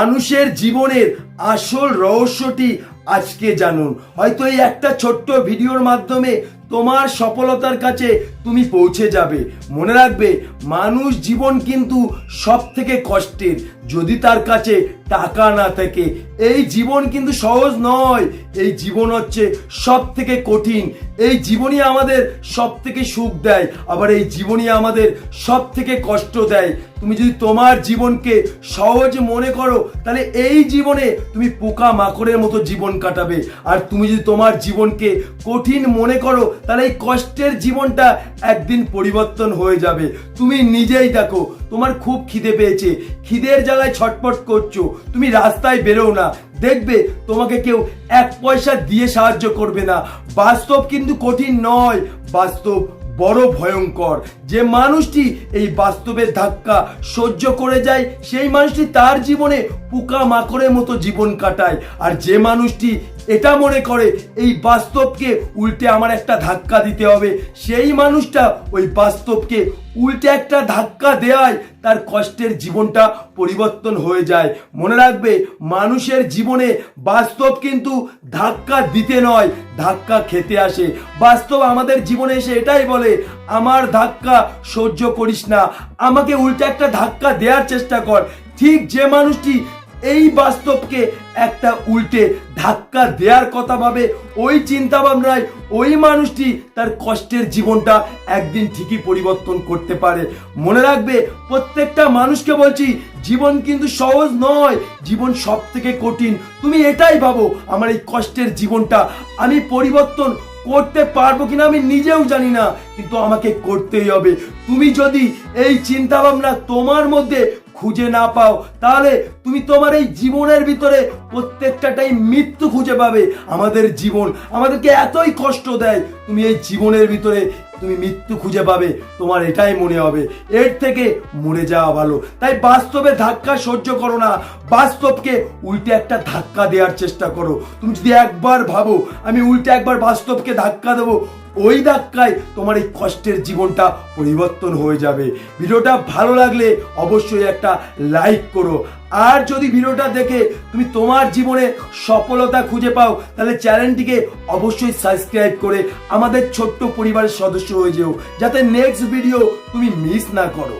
মানুষের জীবনের আসল রহস্যটি আজকে জানুন। হয়তো এই একটা ছোট্ট ভিডিওর মাধ্যমে তোমার সফলতার কাছে তুমি পৌঁছে যাবে। মনে রাখবে, মানুষ জীবন কিন্তু সব থেকে কষ্টের। যদি তার কাছে টাকা না থাকে, এই জীবন কিন্তু সহজ নয়। এই জীবন হচ্ছে সব থেকে কঠিন। এই জীবনই আমাদের সব থেকে সুখ দেয়, আবার এই জীবনই আমাদের সব থেকে কষ্ট দেয়। তুমি যদি তোমার জীবনকে সহজ মনে করো, তাহলে এই জীবনে তুমি পোকা মাকড়ের মতো জীবন কাটাবে। আর তুমি যদি তোমার জীবনকে কঠিন মনে করো, তাহলে এই কষ্টের জীবনটা একদিন পরিবর্তন হয়ে যাবে। তুমি নিজেই দেখো, তোমার খুব খিদে পেয়েছে। খিদের জ্বালায় ছটপট করছ। তুমি রাস্তায় বেরো না। দেখবে তোমাকে কেউ এক পয়সা দিয়ে সাহায্য করবে না। বাস্তব কিন্তু কঠিন নয়। বাস্তব বড় ভয়ঙ্কর। যে মানুষটি এই বাস্তবের ধাক্কা সহ্য করে যায়, সেই মানুষটি তার জীবনে পোকা মাকড়ের মতো জীবন কাটায়। আর যে মানুষটি এটা মনে করে, এই বাস্তবকে উল্টে আমার একটা ধাক্কা দিতে হবে। সেই মানুষটা ওই বাস্তবকে উল্টে একটা ধাক্কা দেয় তার কষ্টের জীবনটা পরিবর্তন হয়ে যায়। মনে রাখবে, মানুষের জীবনে বাস্তব কিন্তু ধাক্কা দিতে নয়, ধাক্কা খেতে আসে। বাস্তব আমাদের জীবনে এসে এটাই বলে, আমার ধাক্কা সহ্য করিস না, আমাকে উল্টে একটা ধাক্কা দেওয়ার চেষ্টা কর। ঠিক যে মানুষটি এই বাস্তবকে একটা উল্টে ধাক্কা দেওয়ার কথা ভাবে ওই চিন্তা ভাবনায় ওই মানুষটি তার কষ্টের জীবনটা একদিন ঠিকই পরিবর্তন করতে পারে। মনে রাখবে, প্রত্যেকটা মানুষকে বলছি, জীবন কিন্তু সহজ নয়, জীবন সব থেকে কঠিন। তুমি এটাই ভাবো, আমার এই কষ্টের জীবনটা আমি পরিবর্তন করতে পারব কিনা আমি নিজেও জানি না, কিন্তু আমাকে করতেই হবে। তুমি যদি এই চিন্তা ভাবনা তোমার মধ্যে খুঁজে না পাও, তাহলে তুমি তোমার এই জীবনের ভিতরে প্রত্যেকটাটাই মৃত্যু খুঁজে পাবে। আমাদের জীবন আমাদেরকে এতই কষ্ট দেয়, তুমি এই জীবনের ভিতরে তুমি মৃত্যু খুঁজে পাবে, তোমার এটাই মনে হবে। এর থেকে মরে যাওয়া ভালো। তাই বাস্তবে ধাক্কা সহ্য করো না, বাস্তবকে উল্টে একটা ধাক্কা দেওয়ার চেষ্টা করো। তুমি যদি একবার ভাবো, আমি উল্টে একবার বাস্তবকে ধাক্কা দেবো ওই ধাক্কায় তোমার এই কষ্টের জীবনটা পরিবর্তন হয়ে যাবে। ভিডিওটা ভালো লাগলে অবশ্যই একটা লাইক করো। আর যদি ভিডিওটা দেখে তুমি তোমার জীবনে সফলতা খুঁজে পাও, তাহলে চ্যানেলটিকে অবশ্যই সাবস্ক্রাইব করে আমাদের ছোট্ট পরিবারের সদস্য হয়ে যেও, যাতে নেক্সট ভিডিও তুমি মিস না করো।